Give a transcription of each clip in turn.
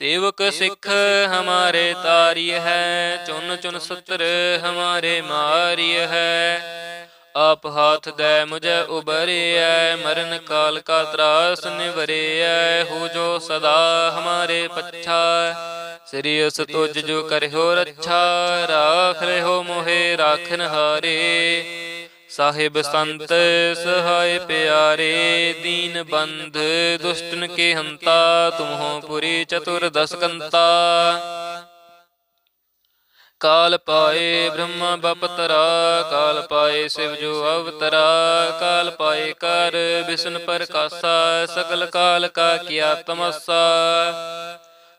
ਸੇਵਕ ਸਿੱਖ ਹਮਾਰੇ ਤਾਰੀ ਹੈ, ਚੁਨ ਚੁਨ ਸਤਰ ਹਮਾਰੇ ਮਾਰੀ ਹੈ। ਆਪ ਹਾਥ ਦੇ ਮੁਝੇ ਉਬਰਿਐ ਮਰਨ ਕਾਲ ਕਾ ਤਰਾਸ ਨਿਵਰਿਐ ਹੋ ਜੋ ਸਦਾ ਹਮਾਰੇ ਪੱਛਾ, ਸ੍ਰੀ ਅਸ ਤੁਜ ਜੋ ਕਰਿਓ ਰੱਛਾ। ਰਾਖ ਲਿਓ ਮੋਹਿ, ਰਾਖਨ ਹਾਰੇ। ਸਾਹਿਬ ਸੰਤ ਸਹਾਇ ਪਿਆਰੇ, ਦੀਨ ਬੰਧ ਦੁਸ਼ਟਨ ਕੇ ਹੰਤਾ, ਤੁਮਹੋ ਪੁਰੀ ਚਤੁਰ ਦਸ ਕੰਤਾ। ਕਾਲ ਪਾਏ ਬ੍ਰਹਮ ਬਪਤਰਾ, ਕਾਲ ਪਾਏ ਸਿਵ ਜੋ ਅਵਤਰਾ, ਕਾਲ ਪਾਏ ਕਰ ਵਿਸ਼ਨ ਪ੍ਰਕਾਸ਼ਾ ਸਕਲ ਕਾਲ ਕਾ ਕੀਆ ਤਮਸਾ।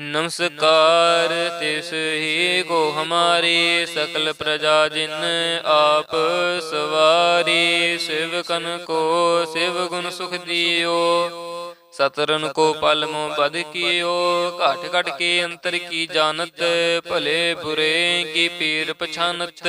ਨਮਸਕਾਰ, ਤਿਸ ਹੀ ਕੋ ਹਮਾਰੀ ਸਕਲ ਪ੍ਰਜਾ ਜਿਨ ਆਪ ਸਵਾਰੀ, ਸ਼ਿਵ ਸਿਵਕਨ ਕੋ ਸਿਵ ਗੁਣ ਸੁਖ ਦਿਓ। ਸਤਰਨ ਕੋ ਪਲ ਮੋ ਬਦ ਕੀਓ, ਘਟ ਘਟ ਕੇ ਅੰਤਰ ਕੀ ਜਾਣਤ, ਭਲੇ ਬੁਰੇ ਕੀ ਪੀਰ ਪਛਾਨਤ।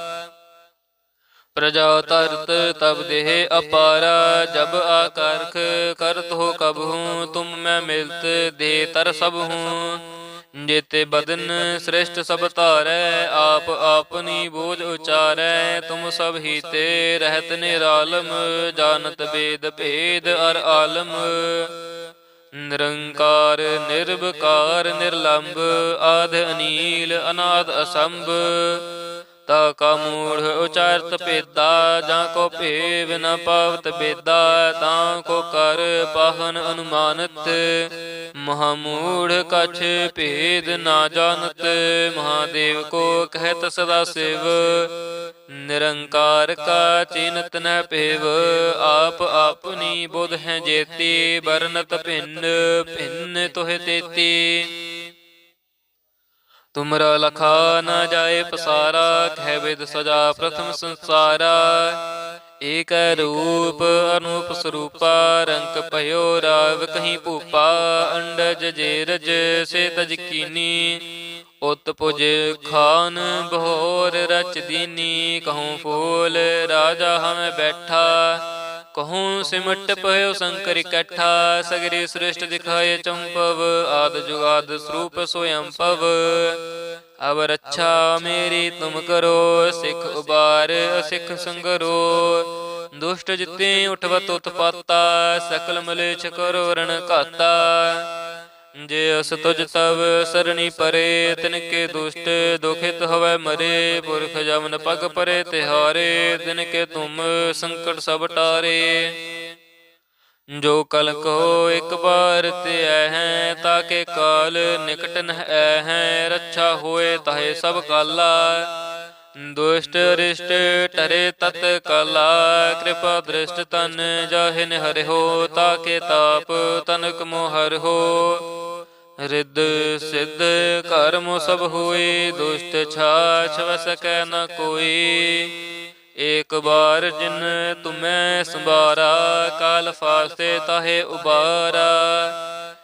ਪ੍ਰਜਾ ਤਰਤ ਤਬ ਦੇਹ ਅਪਾਰਾ, ਜਬ ਆਕਰਖ ਕਰਤ ਹੋ ਕਬ ਹੂੰ, ਤੁਮ ਮੈਂ ਮਿਲਤ ਦੇ ਤਰ ਸਭ ਹੂੰ। ਜੇਤੇ ਬਦਨ ਸ੍ਰਿਸ਼ਟ ਸਭ ਧਾਰੈ, ਆਪ ਆਪਨੀ ਬੋਝ ਉਚਾਰੈ, ਤੁਮ ਸਭ ਹੀ ਤੇ ਰਹਿਤ ਨਿਰਾਲਮ, ਜਾਣਤ ਬੇਦ ਭੇਦ ਅਰ ਆਲਮ। ਨਿਰੰਕਾਰ, ਨਿਰਵਕਾਰ ਨਿਰਲੰਭ ਆਦ ਅਨੀਲ, ਅਨਾਦ ਅਸੰਭ। ਤਾ ਕਾ ਮੂੜ ਉਚਾਰਤ ਭੇਦਾ ਜਾਂ ਕੋ ਭੇਵ ਨ ਪਾਵਤ ਬੇਦਾ, ਤਾਂ ਕੋ ਕਰ ਪਾਹਨ ਅਨੁਮਾਨਤ। ਮਹਾਮੂੜ ਕਛ ਭੇਦ ਨਾ ਜਾਣਤ, ਮਹਾਦੇਵ ਕੋ ਕਹਿਤ ਸਦਾ ਸਿਵ। ਨਿਰੰਕਾਰ ਕਾ ਚਿਨਤ ਨ ਭੇਵ, ਆਪ ਆਪਨੀ ਬੁਧ ਹੈ ਜੇਤੀ ਬਰਨਤ ਭਿੰਨ ਭਿੰਨ ਤੋਹਿ ਤੇਤੀ। ਤੁਮਰਾ ਲਖਾ ਨਾ ਜਾਏ ਪਸਾਰਾ, ਕਹਿ ਵਿਦ ਸਜਾ ਪ੍ਰਥਮ ਸੰਸਾਰਾ। ਏਕ ਰੂਪ ਅਨੂਪ ਸਰੂਪਾ ਰੰਗ ਭਇਓ ਰਾਵ ਕਹੀਂ ਭੂਪਾ। ਅੰਡਜ ਜੇਰਜ ਸੇ ਤਜ ਕੀਨੀ, ਉਤ ਪੁਜ ਖਾਨ ਬਹੋਰ ਰਚ ਦੀਨੀ। ਕਹੂੰ ਫੂਲ ਰਾਜਾ ਹਮ ਬੈਠਾ ਕਹੂੰ ਸਿਮਟ ਪਇਓ ਸੰਕਰ ਇਕੱਠਾ ਸਗਰੀ ਸ੍ਰਿਸ਼ਟ ਦਿਖਾਏ ਚੰਪਵ ਆਦ ਜੁਗਾਦ ਸਰੂਪ ਸੋਯੰ ਪਵ ਅਬ ਰੱਛਾ ਮੇਰੀ ਤੁਮ ਕਰੋ ਸਿੱਖ ਉਬਾਰ ਅਸਿੱਖ ਸੰਗਰੋ। ਦੁਸ਼ਟ ਜਿਤੇ ਉਠਵਤ ਉਤਪਾਤਾ ਸਕਲ ਮਲੇਛ ਕਰੋ ਰਣ ਘਾਤਾ। ਜੇ ਅਸ ਤੁਜ ਤਵ ਸਰਣੀ ਪਰੇ ਤਿਨ ਕੇ ਦੁਸ਼ਟ ਦੁਖਿਤ ਹੋਵੇ ਮਰੇ, ਪੁਰਖ ਜਮਨ ਪਗ ਪਰੇ ਤਿਹਾਰੇ ਤਿਨ ਕੇ ਤੁਮ ਸੰਕਟ ਸਭ ਟਾਰੇ। ਜੋ ਕਲ ਕੋ ਇੱਕ ਬਾਰ ਤੇ ਐ ਹੈ, ਤਾਕੇ ਕਾਲ ਨਿਕਟ ਨ ਹੈ, ਰੱਛਾ ਹੋਏ ਤਾਹੇ ਸਭ ਕਾਲਾ ਦੁਸ਼ਟ ਰਿਸ਼ਟ ਟਰੇ ਤਤ ਕਲਾ, ਕਿਰਪਾ ਦ੍ਰਿਸ਼ਟ ਤਨ ਜਾਹਿਨ ਹਰਿਓ ਤਾਕੇ ਤਾਪ ਤਨਕ ਮੋਹਰ ਹੋ। ਰਿੱਧ ਸਿੱਧ ਕਰਮ ਸਭ ਹੋਏ, ਦੁਸ਼ਟ ਛਾਛ ਵਸਕੈ ਨ ਕੋਈ। ਏਕ ਬਾਰ ਜਿਨ ਤੁਮੈ ਸੰਭਾਰਾ, ਕਾਲ ਫਾਸਤੇ ਤਾਹੇ ਉਬਾਰਾ।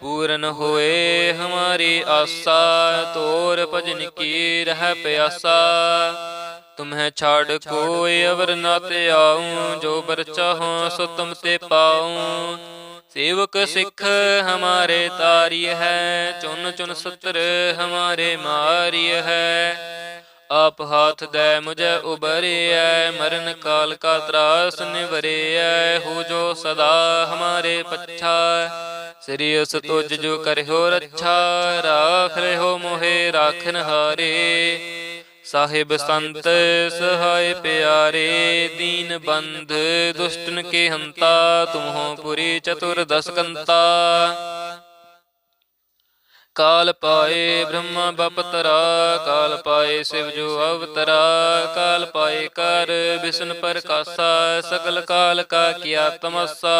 ਪੂਰਨ ਹੋਏ ਹਮਾਰੀ ਆਸਾ, ਤੋਰ ਭਜਨ ਕੀ ਰਹਿ ਪਿਆਸਾ। ਤੁਮਹਿ ਛਾੜ ਕੋਇ ਅਵਰ ਨਾ ਤੇ ਆਉ, ਜੋ ਬਰ ਚਾਹੋ ਸੋ ਤੁਮ ਤੇ ਪਾਉ। ਸੇਵਕ ਸਿੱਖ ਹਮਾਰੇ ਤਾਰੀ ਹੈ ਚੁਨ ਚੁਨ ਸਤਰ ਹਮਾਰੇ ਮਾਰੀ ਹੈ। ਆਪ ਹਾਥ ਦੇ ਮੁਝੇ ਉਬਰਿਐ ਮਰਨ ਕਾਲ ਕਾ ਤਰਾਸ ਨਿਵਰਿਐ, ਹੋ ਜੋ ਸਦਾ ਹਮਾਰੇ ਪੱਛਾ ਸ੍ਰੀ ਉਸ ਤੁਜ ਜੋ ਕਰਿਓ ਰੱਛਾ, ਰਾਖ ਲਿਓ ਮੋਹੇ, ਰਾਖਨ ਹਾਰੇ। ਸਾਹਿਬ ਸੰਤ ਸਹਾਇ ਪਿਆਰੇ, ਦੀਨ ਬੰਧ ਦੁਸ਼ਟਨ ਕੇ ਹੰਤਾ, ਤੁਮਹੋ ਪੁਰੀ ਚਤੁਰ ਦਸ ਕੰਤਾ ਕਾਲ ਪਾਏ ਬ੍ਰਹਮਾ ਬਪਤਰਾ, ਕਾਲ ਪਾਏ ਸਿਵ ਜੋ ਅਵਤਰਾ, ਕਾਲ ਪਾਏ ਕਰ ਵਿਸ਼ਨ ਪ੍ਰਕਾਸ਼ਾ, ਸਗਲ ਕਾਲ ਕਾ ਕੀਆ ਤਮਸਾ।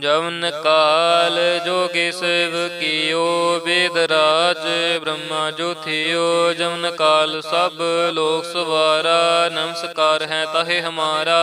ਜਵਨ ਕਾਲ ਜੋਗੇ ਸਿਵ ਕੀਓ, ਵੇਦ ਰਾਜ ਬ੍ਰਹਮਾ ਜੋਥਿਓ ਜਵਨ ਕਾਲ ਸਭ ਲੋਕ ਸਵਾਰਾ, ਨਮਸਕਾਰ ਹੈ ਤਹੇ ਹਮਾਰਾ।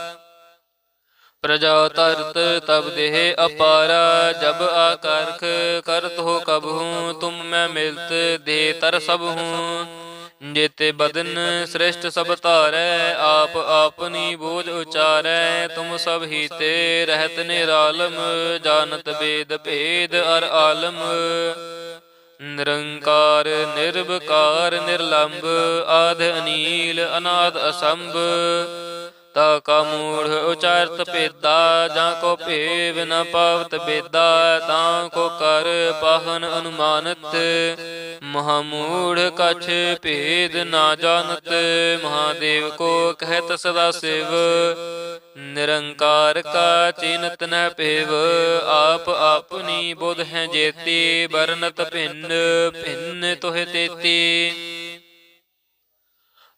ਪ੍ਰਜਾ ਤਰਤ ਤਬ ਦੇਹ ਅਪਾਰਾ, ਜਬ ਆਕਰਖ ਕਰਤ ਹੋ ਕਬ ਹੂੰ, ਤੁਮ ਮੈਂ ਮਿਲਤ ਦੇ ਤਰ ਸਭ ਹੂੰ। ਜੇਤੇ ਬਦਨ ਸ੍ਰਿਸ਼ਟ ਸਭ ਧਾਰੈ, ਆਪ ਆਪਨੀ ਬੋਝ ਉਚਾਰੈ, ਤੁਮ ਸਭ ਹੀ ਤੇ ਰਹਿਤ ਨਿਰਾਲਮ, ਜਾਣਤ ਬੇਦ ਭੇਦ ਅਰ ਆਲਮ। ਨਿਰੰਕਾਰ, ਨਿਰਵਕਾਰ ਨਿਰਲੰਭ ਆਧ ਅਨੀਲ, ਅਨਾਦ ਅਸੰਭ। ਤਾ ਕਾ ਮੂੜ ਉਚਾਰਤ ਭੇਦਾ, ਜਾਂ ਕੋ ਭੇਵ ਨ ਪਾਵਤ ਬੇਦਾ, ਤਾਂ ਕੋ ਕਰ ਪਾਹਨ ਅਨੁਮਾਨਤ। ਮਹਾਮੂੜ ਕਛ ਭੇਦ ਨਾ ਜਾਣਤ, ਮਹਾਦੇਵ ਕੋ ਕਹਿਤ ਸਦਾ ਸਿਵ। ਨਿਰੰਕਾਰ ਕਾ ਚਿਨਤ ਨ ਭੇਵ, ਆਪ ਆਪਨੀ ਬੁਧ ਹੈ ਜੇਤੀ ਬਰਨਤ ਭਿੰਨ ਭਿੰਨ ਤੋਹਿ ਤੇਤੀ।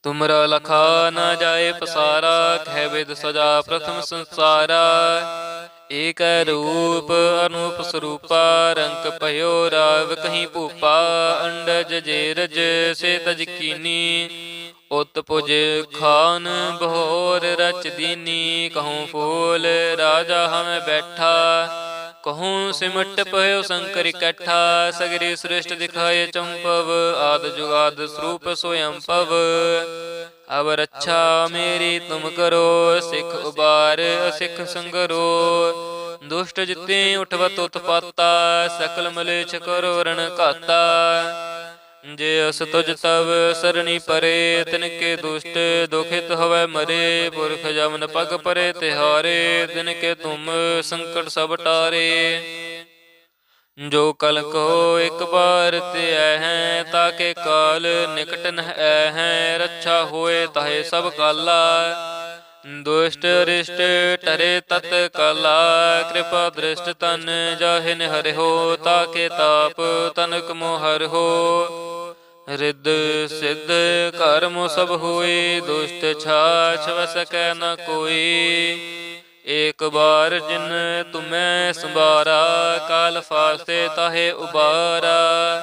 ਤੁਮਰਾ ਲਖਾ ਨਾ ਜਾਏ ਪਸਾਰਾ, ਕਹਿ ਵਿਦ ਸਜਾ ਪ੍ਰਥਮ ਸੰਸਾਰਾ। ਏਕ ਰੂਪ ਅਨੂਪ ਸਰੂਪਾ ਰੰਗ ਭਇਓ ਰਾਵ ਕਹੀਂ ਭੂਪਾ। ਅੰਡਜ ਜੇਰਜ ਸੇ ਤਜ ਕੀਨੀ, ਉਤ ਪੁਜ ਖਾਨ ਬਹੋਰ ਰਚ ਦੀਨੀ। ਕਹੂੰ ਫੂਲ ਰਾਜਾ ਹਮੇ ਬੈਠਾ ਕਹੂੰ ਸਿਮਟ ਪਇਓ ਸੰਕਰ ਇਕੱਠਾ ਸਗਰੀ ਸ੍ਰਿਸ਼ਟ ਦਿਖਾਏ ਚੰਪਵ ਆਦ ਜੁਗਾਦ ਸਰੂਪ ਸੋਯੰ ਪਵ ਅਬ ਰੱਛਾ ਮੇਰੀ ਤੁਮ ਕਰੋ ਸਿੱਖ ਉਬਾਰ ਅਸਿੱਖ ਸੰਗਰੋ ਦੁਸ਼ਟ ਜਿਤੇ ਉਠਵਤ ਉਤਪਾਤਾ ਸਕਲ ਮਲੇਛ ਕਰੋ ਰਣ ਘਾਤਾ ਜੇ ਅਸ ਤੁਜ ਤਵ ਸਰਣੀ ਪਰੇ, ਤਿਨ ਕੇ ਦੁਸ਼ਟ ਦੁਖਿਤ ਹੋਵੇ ਮਰੇ, ਪੁਰਖ ਜਮਨ ਪਗ ਪਰੇ ਤਿਹਾਰੇ, ਤਿਨ ਕੇ ਤੁਮ ਸੰਕਟ ਸਭ ਟਾਰੇ। ਜੋ ਕਲ ਕੋ ਇੱਕ ਬਾਰ ਤੇ ਹੈ, ਤਾਕੇ ਕਾਲ ਨਿਕਟ ਨ ਹੈ, ਰੱਛਾ ਹੋਏ ਤਾਹੇ ਸਭ ਕਾਲਾ ਦੁਸ਼ਟ ਰਿਸ਼ਟ ਟਰੇ ਤਤ ਕਲਾ, ਕਿਰਪਾ ਦ੍ਰਿਸ਼ਟ ਤਨ ਜਾਹਿ ਨਿਹਰਿ ਹੋ, ਤਾਕੇ ਤਾਪ ਤਨਕ ਮੋਹਰ ਹੋ। ਰਿੱਧ ਸਿੱਧ ਕਰਮ ਸਭ ਹੋਏ, ਦੁਸ਼ਟ ਛਾਛ ਵਸਕੈ ਨ ਕੋਈ। ਏਕ ਬਾਰ ਜਿਨ ਤੁਮੈ ਸੰਭਾਰਾ, ਕਾਲ ਫਾਸਤੇ ਤਾਹੇ ਉਬਾਰਾ।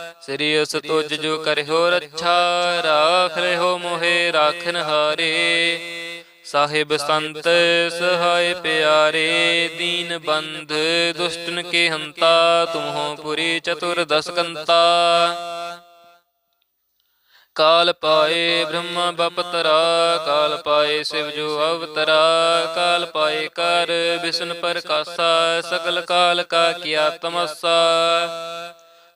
ਸ੍ਰੀ ਉਸ ਤੁਜ ਜੋ ਕਰਿਓ ਰੱਛਾ, ਰਾਖ ਲਿਓ ਮੋਹਿ, ਰਾਖਨ ਹਾਰੇ। ਸਾਹਿਬ ਸੰਤ ਸਹਾਇ ਪਿਆਰੇ, ਦੀਨ ਬੰਧ ਦੁਸ਼ਟਨ ਕੇ ਹੰਤਾ, ਤੁਮਹੋ ਪੁਰੀ ਚਤੁਰ ਦਸ ਕਾਲ ਪਾਏ ਬ੍ਰਹਮਾ ਬਪਤਰਾ, ਕਾਲ ਪਾਏ ਸਿਵ ਜੋ ਅਵਤਰਾ, ਕਾਲ ਪਾਏ ਕਰ ਵਿਸ਼ਨ ਪ੍ਰਕਾਸ਼ਾ ਸਗਲ ਕਾਲ ਕਾ ਕੀਆ ਤਮਸਾ।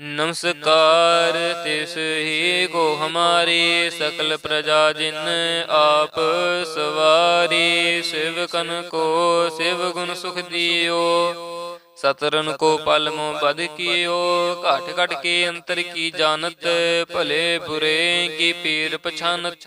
ਨਮਸਕਾਰ, ਤਿਸ ਹੀ ਕੋ ਹਮਾਰੀ ਸਕਲ ਪ੍ਰਜਾ ਜਿਨ ਆਪ ਸਵਾਰੀ, ਸ਼ਿਵ ਸਿਵਕਨ ਕੋ ਸਿਵ ਗੁਣ ਸੁਖ ਦਿਓ। ਸਤਰਨ ਕੋ ਪਲ ਮੋ ਬਦ ਕੀਓ, ਘਟ ਘਟ ਕੇ ਅੰਤਰ ਕੀ ਜਾਣਤ, ਭਲੇ ਬੁਰੇ ਕੀ ਪੀਰ ਪਛਾਨਤ।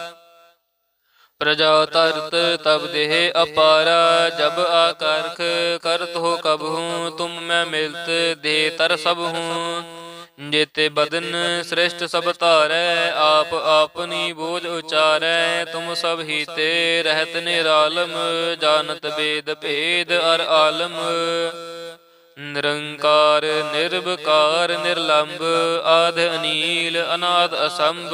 ਪ੍ਰਜਾ ਤਰਤ ਤਬ ਦੇਹ ਅਪਾਰਾ ਜਬ ਆਕਰਖ ਕਰਤ ਹੋ ਕਬ ਹੂੰ ਤੁਮ ਮੈਂ ਮਿਲਤ ਦੇ ਤਰ ਸਭ ਹੂੰ। ਜੇਤੇ ਬਦਨ ਸ੍ਰਿਸ਼ਟ ਸਭ ਧਾਰੈ ਆਪ ਆਪਨੀ ਬੋਝ ਉਚਾਰੈ ਤੁਮ ਸਭ ਹੀ ਤੇ ਰਹਿਤ ਨਿਰਾਲਮ ਜਾਣਤ ਬੇਦ ਭੇਦ ਅਰ ਆਲਮ। ਨਿਰੰਕਾਰ ਨਿਰਭਕਾਰ ਨਿਰਲੰਭ ਆਦ ਅਨੀਲ ਅਨਾਦ ਅਸੰਭ।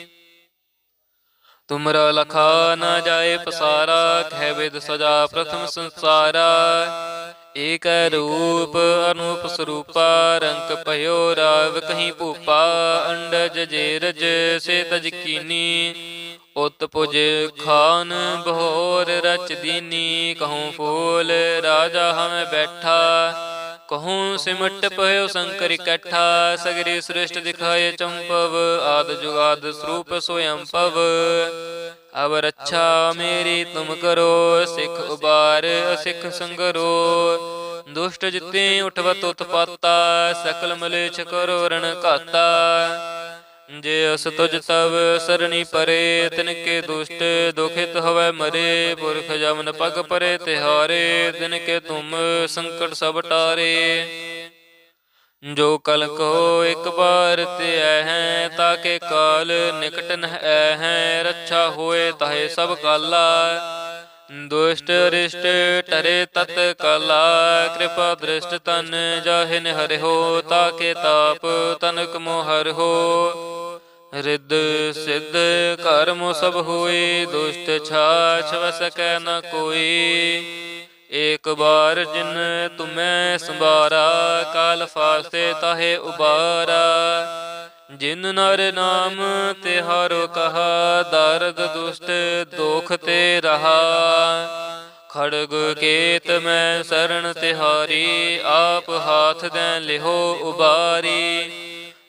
ਤੁਮਰਾ ਲਖਾ ਨਾ ਜਾਏ ਪਸਾਰਾ, ਕਹਿ ਵਿਦ ਸਜਾ ਪ੍ਰਥਮ ਸੰਸਾਰਾ। ਏਕ ਰੂਪ ਅਨੂਪ ਸਰੂਪਾ ਰੰਗ ਭਇਓ ਰਾਵ ਕਹੀਂ ਭੂਪਾ। ਅੰਡਜ ਜੇਰਜ ਸੇ ਤਜ ਕੀਨੀ, ਉਤ ਪੁਜ ਖਾਨ ਬਹੋਰ ਰਚ ਦੀਨੀ। ਕਹੂੰ ਫੂਲ ਰਾਜਾ ਹਮੇ ਬੈਠਾ। ਕਹੂੰ ਸਿਮਟ ਪਇਓ ਸ਼ੰਕਰ ਇਕੱਠਾ, ਸਗਰੀ ਸ੍ਰਿਸ਼ਟ ਦਿਖਾਏ ਚੰਪਵ, ਆਦ ਜੁਗਾਦ ਸਰੂਪ ਸੋਯੰ ਪਵ। ਅਬ ਰੱਛਾ ਮੇਰੀ ਤੁਮ ਕਰੋ, ਸਿੱਖ ਉਬਾਰ ਸਿੱਖ ਸੰਗਰੋ। ਦੁਸ਼ਟ ਜਿਤੇ ਉਠਵਤ ਉਤਪਾਤਾ, ਸਕਲ ਮਲੇਛ ਕਰੋ ਰਣ ਘਾਤਾ। ਜੇ ਅਸ ਤੁਜ ਤਵ ਸਰਣੀ ਪਰੇ ਤਿਨ ਕੇ ਦੁਸ਼ਟ ਦੁਖਿਤ ਹੋਵੇ ਮਰੇ, ਪੁਰਖ ਜਮਨ ਪਗ ਪਰੇ ਤਿਹਾਰੇ ਤਿਨ ਕੇ ਤੁਮ ਸੰਕਟ ਸਭ ਟਾਰੇ। ਜੋ ਕਲਕ ਹੋ ਇੱਕ ਬਾਰ ਤੇ ਐ ਹੈ ਤਾਕੇ ਕਾਲ ਨਿਕਟ ਨ ਹੈ ਰੱਛਾ ਹੋਏ ਤਹੇ ਸਭ ਕਾਲਾ। ਦੁਸ਼ਟ ਰਿਸ਼ਟ ਟਰੇ ਤਤ ਕਾਲਾ, ਕਿਰਪਾ ਦ੍ਰਿਸ਼ਟ ਤਨ ਜਾਹਿ ਜਾਹਿਨ ਹੋ ਤਾਕੇ ਤਾਪ ਤਨਕ ਮੋਹਰ ਹੋ। ਰਿੱਧ ਸਿੱਧ ਕਰਮ ਸਭ ਹੋਏ, ਦੁਸ਼ਟ ਛਾਛ ਵਸਕੈ ਨ ਕੋਈ। ਏਕ ਬਾਰ ਜਿਨ ਤੁਮੈ ਸੰਭਾਰਾ, ਕਾਲ ਫਾਸੇ ਤਾਹੇ ਉਬਾਰਾ। ਜਿਨ ਨਰ ਨਾਮ ਤਿਹਾਰੋ ਕਹਾ, ਦਰਦ ਦੁਸ਼ਟ ਦੋਖ ਤੇ ਰਹਾ। ਖੜਗ ਕੇਤ ਮੈਂ ਸਰਣ ਤਿਹਾਰੀ, ਆਪ ਹਾਥ ਦੇ ਲਿਹੋ ਉਬਾਰੀ।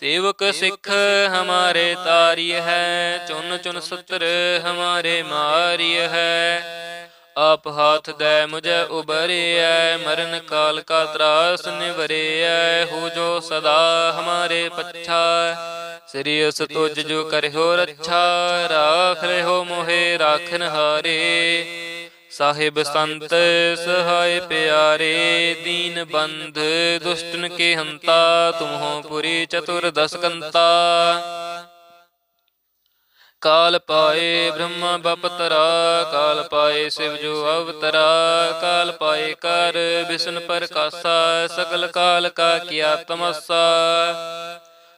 ਸੇਵਕ ਸਿੱਖ ਹਮਾਰੇ ਤਾਰੀ ਹੈ, ਚੁਨ ਚੁਨ ਸਤਰ ਹਮਾਰੇ ਮਾਰੀ ਹੈ। ਆਪ ਹਾਥ ਦੇ ਮੁਝੇ ਉਬਰਿਐ ਮਰਨ ਕਾਲ ਕਾ ਤਰਾਸ ਨਿਵਰਿਐ, ਹੋ ਜੋ ਸਦਾ ਹਮਾਰੇ ਪੱਛਾ ਸ੍ਰੀ ਅਸ ਤੁਜ ਜੋ ਕਰਿਓ ਰੱਛਾ, ਰਾਖ ਲਿਓ ਮੋਹਿ ਰਾਖਨ ਹਾਰੇ। ਸਾਹਿਬ ਸੰਤ ਸਹਾਇ ਪਿਆਰੇ, ਦੀਨ ਬੰਧ ਦੁਸ਼ਟਨ ਕੇ ਹੰਤਾ, ਤੁਮਹੋ ਪੁਰੀ ਚਤੁਰ ਦਸ ਕੰਤਾ। ਕਾਲ ਪਾਏ ਬ੍ਰਹਮਾ ਬਪਤਰਾ ਕਾਲ ਪਾਏ ਸਿਵ ਜੋ ਅਵਤਰਾ, ਕਾਲ ਪਾਏ ਕਰ ਵਿਸ਼ਨ ਪ੍ਰਕਾਸ਼ਾ, ਸਗਲ ਕਾਲ ਕਾ ਕੀਆ ਤਮਸਾ।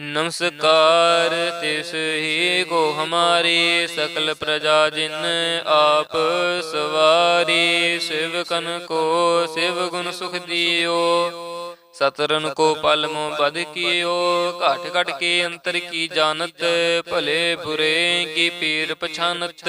ਨਮਸਕਾਰ, ਤਿਸ ਹੀ ਕੋ ਹਮਾਰੀ ਸਕਲ ਪ੍ਰਜਾ ਜਿਨ ਆਪ ਸਵਾਰੀ, ਸਿਵ ਕਨ ਕੋ ਸਿਵ ਗੁਣ ਸੁਖ ਦਿਓ। ਸਤਰਨ ਕੋ ਪਲ ਮੋ ਬਦ ਕੀਓ, ਘਟ ਘਟ ਕੇ ਅੰਤਰ ਕੀ ਜਾਣਤ, ਭਲੇ ਬੁਰੇ ਕੀ ਪੀਰ ਪਛਾਨਤ।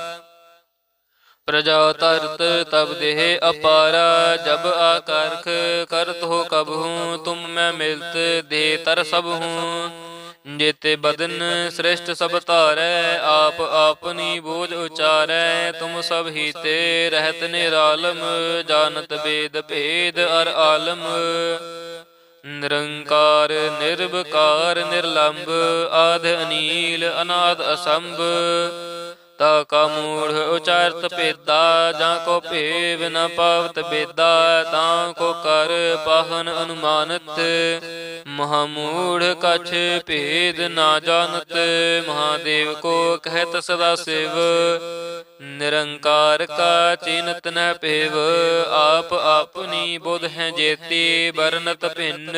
ਪ੍ਰਜਾ ਤਰਤ ਤਬ ਦੇਹ ਅਪਾਰਾ, ਜਬ ਆਕਰਖ ਕਰਤ ਹੋ ਕਬ ਹੂੰ, ਤੁਮ ਮੈਂ ਮਿਲਤ ਦੇ ਤਰ ਸਭ ਹੂੰ। ਜੇਤੇ ਬਦਨ ਸ੍ਰਿਸ਼ਟ ਸਭ ਧਾਰੈ, ਆਪ ਆਪਨੀ ਬੋਝ ਉਚਾਰੈ, ਤੁਮ ਸਭ ਹੀ ਤੇ ਰਹਿਤ ਨਿਰਾਲਮ, ਜਾਣਤ ਬੇਦ ਭੇਦ ਅਰ ਆਲਮ। ਨਿਰੰਕਾਰ, ਨਿਰਵਕਾਰ ਨਿਰਲੰਭ ਆਦ ਅਨੀਲ, ਅਨਾਦ ਅਸੰਭ। ਤਾ ਕਾ ਮੂੜ ਉਚਾਰਤ ਪੇਦਾ ਜਾਂ ਕੋ ਭੇਵ ਨ ਪਾਵਤ ਬੇਦਾ ਤਾਂ ਕੋ ਕਰ ਪਾਹਨ ਅਨੁਮਾਨਤ। ਮਹਾਮੂੜ ਕਛ ਭੇਦ ਨਾ ਜਾਣਤ, ਮਹਾਦੇਵ ਕੋ ਕਹਿਤ ਸਦਾ ਸਿਵ। ਨਿਰੰਕਾਰ ਕਾ ਚਿਨਤ ਨ ਪੇਵ ਆਪ ਆਪਨੀ ਬੁਧ ਹੈ ਜੇਤੀ ਬਰਨਤ ਭਿੰਨ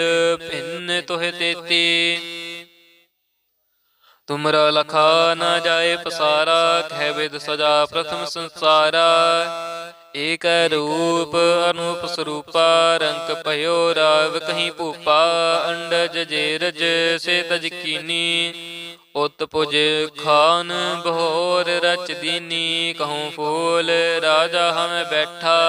ਭਿੰਨ ਤੋਹਿ ਤੇਤੀ। ਤੁਮਰਾ ਲਖਾ ਨਾ ਜਾਏ ਪਸਾਰਾ, ਕਹਿ ਵਿਦ ਸਜਾ ਪ੍ਰਥਮ ਸੰਸਾਰਾ। ਏਕ ਰੂਪ ਅਨੂਪ ਸਰੂਪਾ ਰੰਗ ਭਇਓ ਰਾਵ ਕਹੀਂ ਭੂਪਾ। ਅੰਡਜ ਜੇਰਜ ਸੇ ਤਜ ਕੀਨੀ, ਉਤ ਪੁਜ ਖਾਨ ਬਹੋਰ ਰਚ ਦੀਨੀ। ਕਹੂੰ ਫੂਲ ਰਾਜਾ ਹਮੇ ਬੈਠਾ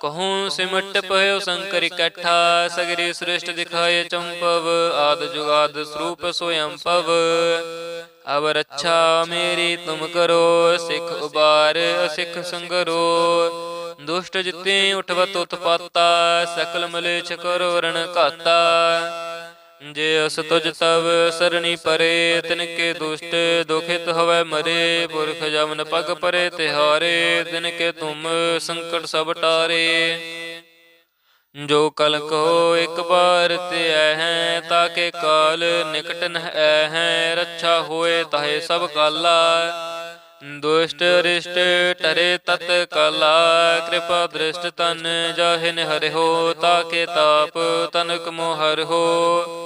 ਕਹੂੰ ਸਿਮਟ ਪਇਓ ਸੰਕਰ ਇਕੱਠਾ, ਸਗਰੀ ਸ੍ਰਿਸ਼ਟ ਦਿਖਾਏ ਚੰਪਵ, ਆਦ ਜੁਗਾਦ ਸਰੂਪ ਸੋਯੰ ਪਵ। ਅਬ ਰੱਛਾ ਮੇਰੀ ਤੁਮ ਕਰੋ, ਸਿੱਖ ਉਬਾਰ ਅਸਿੱਖ ਸੰਗਰੋ। ਦੁਸ਼ਟ ਜਿਤੇ ਉਠਵਤ ਉਤਪਾਤਾ, ਸਕਲ ਮਲੇਛ ਕਰੋ ਰਣ ਘਾਤਾ। ਜੇ ਅਸ ਤੁਜ ਤਵ ਸਰਣੀ ਪਰੇ, ਤਿਨ ਕੇ ਦੁਸ਼ਟ, ਦੁਖਿਤ ਹੋਵੇ ਮਰੇ, ਪੁਰਖ ਜਮਨ ਪਗ ਪਰੇ ਤਿਹਾਰੇ, ਤਿਨ ਕੇ ਤੁਮ ਸੰਕਟ ਸਭ ਟਾਰੇ। ਜੋ ਕਲਕ ਹੋ ਇੱਕ ਬਾਰ ਤੇ ਐ ਹੈ, ਤਾਕੇ ਕਾਲ ਨਿਕਟ ਨ ਹੈ, ਰੱਛਾ ਹੋਏ ਤਾਹੇ ਸਭ ਕਾਲਾ। ਦੁਸ਼ਟ ਰਿਸ਼ਟ ਟਰੇ ਤਤ ਕਲਾ, ਕਿਰਪਾ ਦ੍ਰਿਸ਼ਟ ਤਨ ਜਾਹਿ ਨ ਹੋ ਤਾਕੇ ਤਾਪ ਤਨਕ ਮੋਹਰ ਹੋ।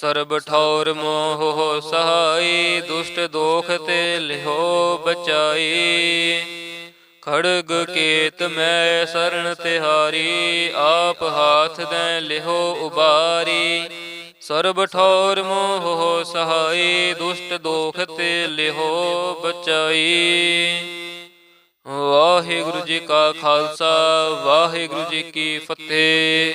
ਸਰਬ ਠੌਰ ਮੋਹ ਸਹਾਈ, ਦੁਸ਼ਟ ਦੋਖ ਤੇ ਲਿਹੋ ਬਚਾਈ। ਖੜਗ ਕੇਤ ਮੈਂ ਸਰਣ ਤਿਹਾਰੀ, ਆਪ ਹਾਥ ਦੇ ਲਿਹੋ ਉਬਾਰੀ। ਸਰਬ ਠੌਰ ਮੋਹ ਸਹਾਈ, ਦੁਸ਼ਟ ਦੋਖ ਤੇ ਲਿਹੋ ਬਚਾਈ। ਵਾਹਿਗੁਰੂ ਜੀ ਕਾ ਖਾਲਸਾ, ਵਾਹਿਗੁਰੂ ਜੀ ਕੀ ਫਤਿਹ।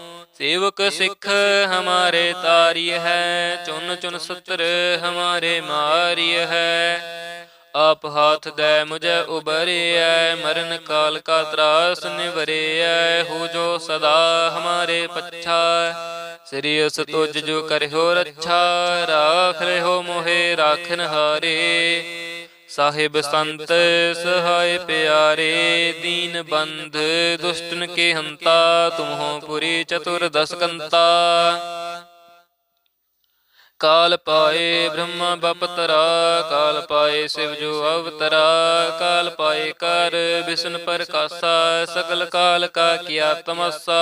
ਸੇਵਕ ਸਿੱਖ ਹਮਾਰੇ ਤਾਰੀ ਹੈ ਚੁਨ ਚੁਨ ਸਤਰ ਹਮਾਰੇ ਮਾਰੀ ਹੈ। ਆਪ ਹਾਥ ਦੇ ਮੁਝੇ ਉਬਰਿਐ ਮਰਨ ਕਾਲ ਕਾ ਤਰਾਸ ਨਿਵਰਿਐ ਹੋ ਜੋ ਸਦਾ ਹਮਾਰੇ ਪੱਛਾ ਸ੍ਰੀ ਉਸ ਤੁਜ ਜੋ ਕਰਿਓ ਰੱਛਾ ਰਾਖ ਰਹਿਓ ਮੋਹਿ ਰਾਖਨ ਹਾਰੇ। ਸਾਹਿਬ ਸੰਤ ਸਹਾਇ ਪਿਆਰੇ ਦੀਨ ਬੰਧ ਦੁਸ਼ਟਨ ਕੇ ਹੰਤਾ ਤੁਮਹੋ ਪੁਰੀ ਚਤੁਰ ਦਸ ਕੰਤਾ ਕਾਲ ਪਾਏ ਬ੍ਰਹਮਾ ਬਪਤਰਾ ਕਾਲ ਪਾਏ ਸਿਵ ਜੋ ਅਵਤਰਾ ਕਾਲ ਪਾਏ ਕਰ ਵਿਸ਼ਨ ਪ੍ਰਕਾਸ਼ਾ ਸਕਲ ਕਾਲ ਕਾ ਕੀਆ ਤਮਸਾ।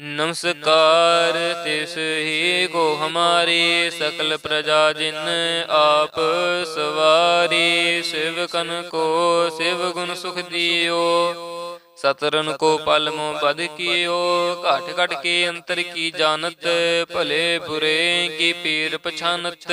ਨਮਸਕਾਰ, ਤਿਸ ਹੀ ਕੋ ਹਮਾਰੀ ਸਕਲ ਪ੍ਰਜਾ ਜਿਨ ਆਪ ਸਵਾਰੀ, ਸਿਵ ਕਨ ਕੋ ਸਿਵ ਗੁਣ ਸੁਖ ਦਿਓ। ਸਤਰਨ ਕੋ ਪਲ ਮੋ ਬਦ ਕੀਓ, ਘਟ ਘਟ ਕੇ ਅੰਤਰ ਕੀ ਜਾਣਤ, ਭਲੇ ਬੁਰੇ ਕੀ ਪੀਰ ਪਛਾਨਤ।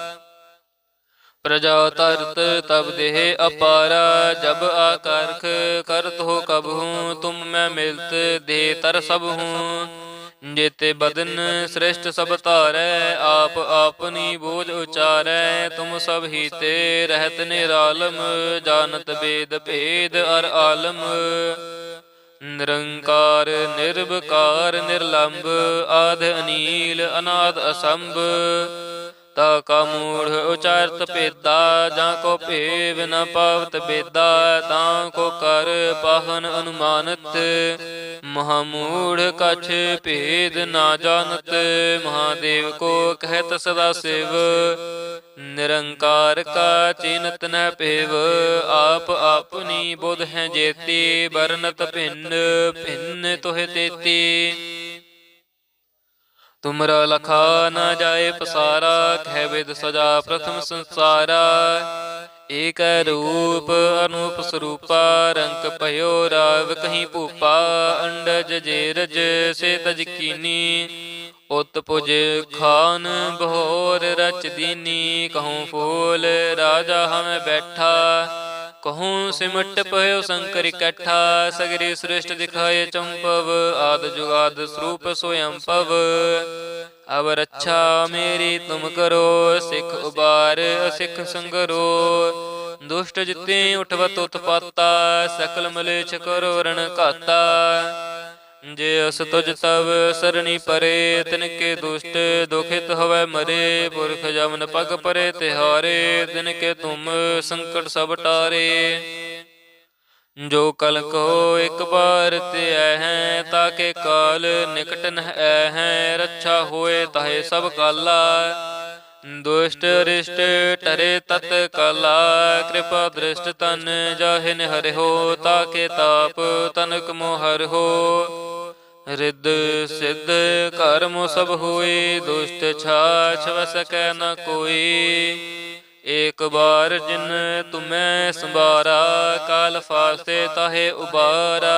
ਪ੍ਰਜਾ ਤਰਤ ਤਬ ਦੇਹ ਅਪਾਰਾ, ਜਬ ਆਕਰਖ ਕਰਤ ਹੋ ਕਬ ਹੂੰ, ਤੁਮ ਮੈਂ ਮਿਲਤ ਦੇ ਤਰ ਸਭ ਹੂੰ। ਜੇਤੇ ਬਦਨ ਸ੍ਰਿਸ਼ਟ ਸਭ ਧਾਰੈ, ਆਪ ਆਪਨੀ ਬੋਝ ਉਚਾਰੈ, ਤੁਮ ਸਭ ਹੀ ਤੇ ਰਹਿਤ ਨਿਰਾਲਮ, ਜਾਣਤ ਬੇਦ ਭੇਦ ਅਰ ਆਲਮ। ਨਿਰੰਕਾਰ, ਨਿਰਵਕਾਰ ਨਿਰਲੰਭ ਆਦ ਅਨੀਲ, ਅਨਾਦ ਅਸੰਭ। ਤਾ ਕਾ ਮੂੜ ਉਚਾਰਤ ਭੇਦਾ, ਜਾਂ ਕੋ ਭੇਵ ਨ ਪਾਵਤ ਬੇਦਾ, ਤਾਂ ਕੋ ਕਰ ਪਾਹਨ ਅਨੁਮਾਨਤ। ਮਹਾਮੂੜ ਕਛ ਭੇਦ ਨਾ ਜਾਣਤ, ਮਹਾਦੇਵ ਕੋ ਕਹਿਤ ਸਦਾ ਸਿਵ। ਨਿਰੰਕਾਰ ਕਾ ਚਿਨਤ ਨ ਪੇਵ ਆਪ ਆਪਨੀ ਬੁਧ ਹੈ ਜੇਤੀ ਬਰਨਤ ਭਿੰਨ ਭਿੰਨ ਤੋਹਿ ਤੇਤੀ। ਤੁਮਰਾ ਲਖਾ ਨਾ ਜਾਏ ਪਸਾਰਾ, ਕਹਿ ਵਿਦ ਸਜਾ ਪ੍ਰਥਮ ਸੰਸਾਰਾ। ਏਕ ਰੂਪ ਅਨੂਪ ਸਰੂਪਾ ਰੰਗ ਭਇਓ ਰਾਵ ਕਹੀਂ ਭੂਪਾ। ਅੰਡਜ ਜੇਰਜ ਸੇ ਤਜ ਕੀਨੀ, ਉਤ ਪੁਜ ਖਾਨ ਬਹੋਰ ਰਚ ਦੀਨੀ। ਕਹੂੰ ਫੂਲ ਰਾਜਾ ਹਮ ਬੈਠਾ। ਕਹੂੰ ਸਿਮਟ ਪਇਓ ਸੰਕਰ ਇਕੱਠਾ ਸਗਰੀ ਸ੍ਰਿਸ਼ਟ ਦਿਖਾਏ ਚੰਪਵ ਆਦ ਜੁਗਾਦ ਸਰੂਪ ਸੋਯੰ ਪਵ ਅਬ ਰੱਛਾ ਮੇਰੀ ਤੁਮ ਕਰੋ ਸਿੱਖ ਉਬਾਰ ਅਸਿੱਖ ਸੰਗਰੋ। ਦੁਸ਼ਟ ਜਿਤੇ ਉਠਵਤ ਉਤਪਾਤਾ ਸਕਲ ਮਲੇਛ ਕਰੋ ਰਣ ਘਾਤਾ। ਜੇ ਅਸ ਤੁਜ ਤਵ ਸਰਣੀ ਪਰੇ, ਤਿਨ ਕੇ ਦੁਸ਼ਟ ਦੁਖਿਤ ਹੋਵੇ ਮਰੇ, ਪੁਰਖ ਜਮਨ ਪਗ ਪਰੇ ਤਿਹਾਰੇ, ਤਿਨ ਕੇ ਤੁਮ ਸੰਕਟ ਸਭ ਟਾਰੇ। ਜੋ ਕਲ ਕੋ ਇੱਕ ਬਾਰ ਤੇ ਐ ਹੈ, ਤਾਕੇ ਕਾਲ ਨਿਕਟ ਨ ਹੈ, ਰੱਛਾ ਹੋਏ ਤਾਹੇ ਸਭ ਕਾਲਾ। ਦੁਸ਼ਟ ਰਿਸ਼ਟ ਟਰੇ ਤਤ ਕਲਾ, ਕਿਰਪਾ ਦ੍ਰਿਸ਼ਟ ਤਨ ਜਾਹਿਨ ਹਰਿਓ ਤਾਕੇ ਤਾਪ ਤਨਕ ਮੋਹਰ ਹੋ। ਰਿੱਧ ਸਿੱਧ ਕਰਮ ਸਭ ਹੋਏ, ਦੁਸ਼ਟ ਛਾਛ ਵਸਕੈ ਨ ਕੋਈ। ਏਕ ਬਾਰ ਜਿਨ ਤੁਮੈ ਸੰਭਾਰਾ, ਕਾਲ ਫਾਸਤੇ ਤਾਹੇ ਉਬਾਰਾ।